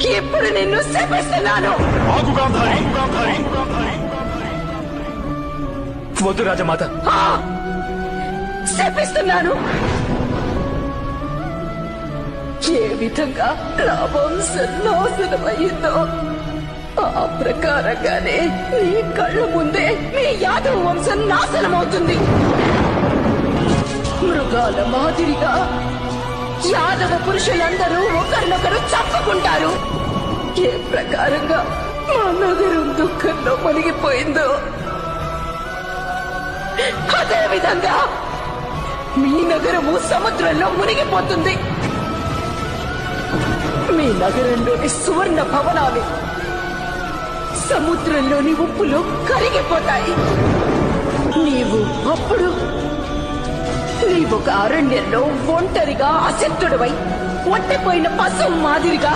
ఇప్పుడు నిన్ను శపిస్తున్నాను? వద్దు రాజమాత. ఆ! శపిస్తున్నాను. ఏ విధంగా నా వంశం నాశనమయ్యిందో ఆ ప్రకారంగానే నీ కళ్ళ ముందే మీ యాదవ వంశం నాశనమవుతుంది. మృగాల మాదిరిగా యాదవ పురుషులందరూ ఒకరినొకరు చంపుకుంటారు. ఏ ప్రకారంగా మా నగరం దుఃఖంలో మునిగిపోయిందో? అదే విధంగా మీ నగరము సముద్రంలో మునిగిపోతుంది. మీ నగరంలోని సువర్ణ భవనాలు సముద్రంలోని ఉప్పులో కరిగిపోతాయి. నీవు అప్పుడు నీ ఒక అరణ్యంలో ఒంటరిగా అశక్తుడివై ఒంటిపోయిన పశువు మాదిరిగా